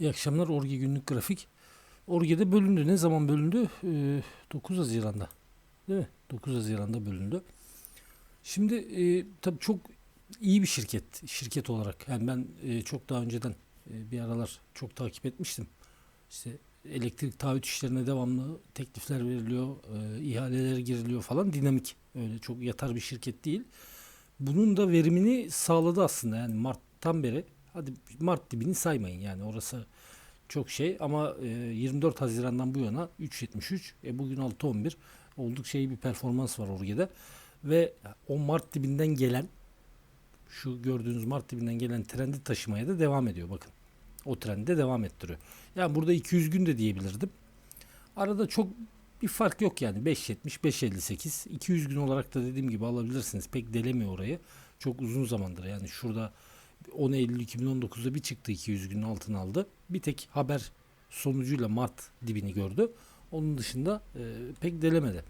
İyi akşamlar Orge günlük grafik. Orge'de bölündü. Ne zaman bölündü? Ee, 9 Haziran'da. Değil mi? 9 Haziran'da bölündü. Şimdi e, tabii çok iyi bir şirket şirket olarak. Yani ben e, çok daha önceden e, bir aralar çok takip etmiştim. İşte elektrik taahhüt işlerine devamlı teklifler veriliyor, e, ihaleler giriliyor falan dinamik. Öyle çok yatar bir şirket değil. Bunun da verimini sağladı aslında. Yani Mart'tan beri hadi Mart dibini saymayın yani orası çok şey ama e, 24 Haziran'dan bu yana 3.73 e, bugün 6.11 oldukça iyi bir performans var Orge'de ve o Mart dibinden gelen şu gördüğünüz Mart dibinden gelen trendi taşımaya da devam ediyor bakın. O trendi de devam ettiriyor. Yani burada 200 gün de diyebilirdim. Arada çok bir fark yok yani 5.70 5.58 200 gün olarak da dediğim gibi alabilirsiniz. Pek delemiyor orayı. Çok uzun zamandır yani şurada 10 Eylül 2019'da bir çıktı 200 günün altına aldı. Bir tek haber sonucuyla Mart dibini gördü. Onun dışında e, pek delemedi.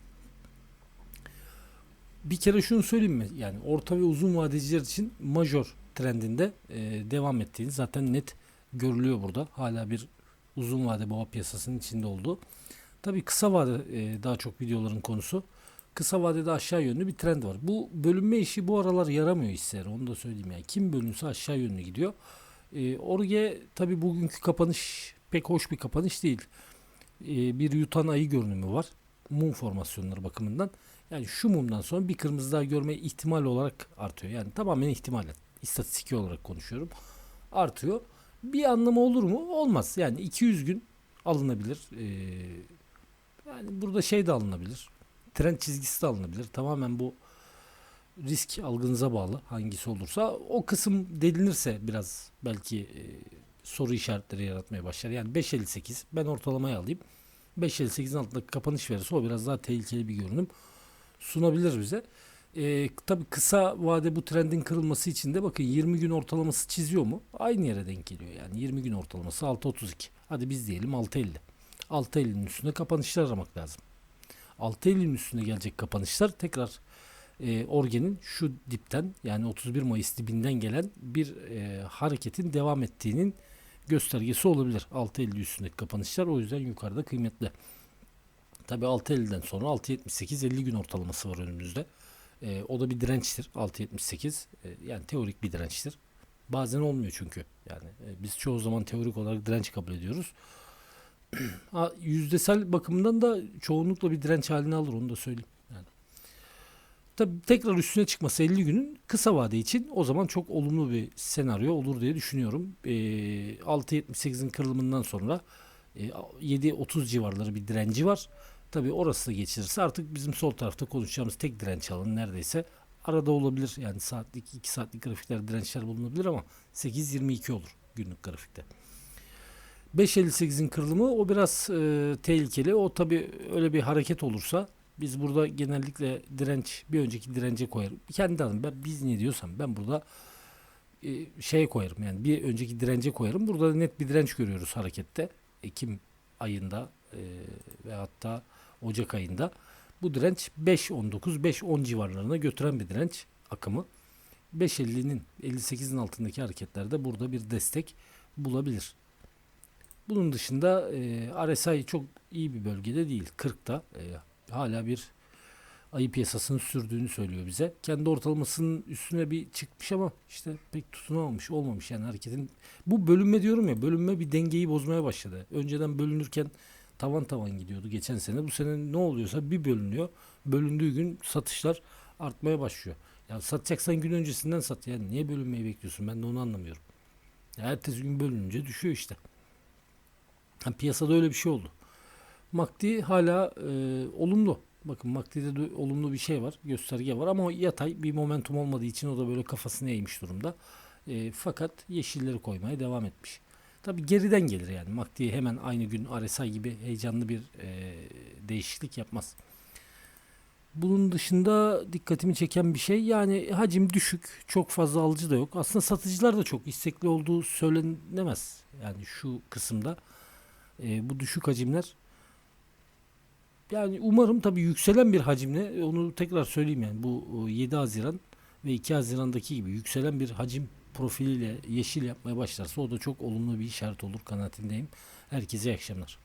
Bir kere şunu söyleyeyim mi? Yani orta ve uzun vadeciler için major trendinde e, devam ettiğini zaten net görülüyor burada. Hala bir uzun vade boğa piyasasının içinde olduğu. Tabii kısa vade e, daha çok videoların konusu. Kısa vadede aşağı yönlü bir trend var. Bu bölünme işi bu aralar yaramıyor hisleri. Onu da söyleyeyim yani. Kim bölünse aşağı yönlü gidiyor. E, Orge tabii bugünkü kapanış pek hoş bir kapanış değil. E, bir yutan ayı görünümü var. Mum formasyonları bakımından. Yani şu mumdan sonra bir kırmızı daha görme ihtimal olarak artıyor. Yani tamamen ihtimal. İstatistiki olarak konuşuyorum. Artıyor. Bir anlamı olur mu? Olmaz. Yani 200 gün alınabilir. Ee, yani burada şey de alınabilir. Trend çizgisi de alınabilir. Tamamen bu risk algınıza bağlı hangisi olursa o kısım delinirse biraz belki e, soru işaretleri yaratmaya başlar. Yani 5.58 ben ortalamayı alayım. 5.58'in altında kapanış verirse o biraz daha tehlikeli bir görünüm sunabilir bize. Ee, tabii kısa vade bu trendin kırılması için de bakın 20 gün ortalaması çiziyor mu? Aynı yere denk geliyor yani 20 gün ortalaması 6.32. Hadi biz diyelim 6.50. 6.50'nin üstünde kapanışlar aramak lazım. 6.50'nin üstüne gelecek kapanışlar tekrar e, Orgen'in şu dipten yani 31 Mayıs dibinden gelen bir e, hareketin devam ettiğinin göstergesi olabilir. 6.50 üstündeki kapanışlar o yüzden yukarıda kıymetli. Tabi 6.50'den sonra 6.78 50 gün ortalaması var önümüzde. E, o da bir dirençtir 6.78 e, yani teorik bir dirençtir. Bazen olmuyor çünkü yani e, biz çoğu zaman teorik olarak direnç kabul ediyoruz. Ha, yüzdesel bakımından da çoğunlukla bir direnç halini alır onu da söyleyeyim. Yani. Tabi tekrar üstüne çıkması 50 günün kısa vade için o zaman çok olumlu bir senaryo olur diye düşünüyorum. E, 6.78'in kırılımından sonra e, 7.30 civarları bir direnci var. Tabi orası da geçirirse artık bizim sol tarafta konuşacağımız tek direnç alanı neredeyse arada olabilir. Yani saatlik 2 saatlik grafikler dirençler bulunabilir ama 8.22 olur günlük grafikte. 5.58'in kırılımı o biraz e, tehlikeli. O tabi öyle bir hareket olursa biz burada genellikle direnç bir önceki dirence koyarım. Kendi adım ben biz ne diyorsam ben burada e, şey koyarım yani bir önceki dirence koyarım. Burada net bir direnç görüyoruz harekette. Ekim ayında e, ve hatta Ocak ayında. Bu direnç 5.19 5.10 civarlarına götüren bir direnç akımı. 5.50'nin 58'in altındaki hareketlerde burada bir destek bulabilir. Bunun dışında e, RSI çok iyi bir bölgede değil. 40'ta e, hala bir ayı piyasasının sürdüğünü söylüyor bize. Kendi ortalamasının üstüne bir çıkmış ama işte pek tutunamamış olmamış yani hareketin. Bu bölünme diyorum ya bölünme bir dengeyi bozmaya başladı. Önceden bölünürken tavan tavan gidiyordu geçen sene. Bu sene ne oluyorsa bir bölünüyor. Bölündüğü gün satışlar artmaya başlıyor. Ya satacaksan gün öncesinden sat. Yani niye bölünmeyi bekliyorsun? Ben de onu anlamıyorum. Ya ertesi gün bölününce düşüyor işte. Ha, piyasada öyle bir şey oldu. MACD hala e, olumlu. Bakın MACD'de de olumlu bir şey var. Gösterge var ama yatay bir momentum olmadığı için o da böyle kafasını eğmiş durumda. E, fakat yeşilleri koymaya devam etmiş. Tabi geriden gelir yani. MACD hemen aynı gün RSI gibi heyecanlı bir e, değişiklik yapmaz. Bunun dışında dikkatimi çeken bir şey yani hacim düşük, çok fazla alıcı da yok. Aslında satıcılar da çok istekli olduğu söylenemez. Yani şu kısımda e, bu düşük hacimler yani umarım tabii yükselen bir hacimle onu tekrar söyleyeyim yani bu 7 Haziran ve 2 Haziran'daki gibi yükselen bir hacim profiliyle yeşil yapmaya başlarsa o da çok olumlu bir işaret olur kanaatindeyim. Herkese iyi akşamlar.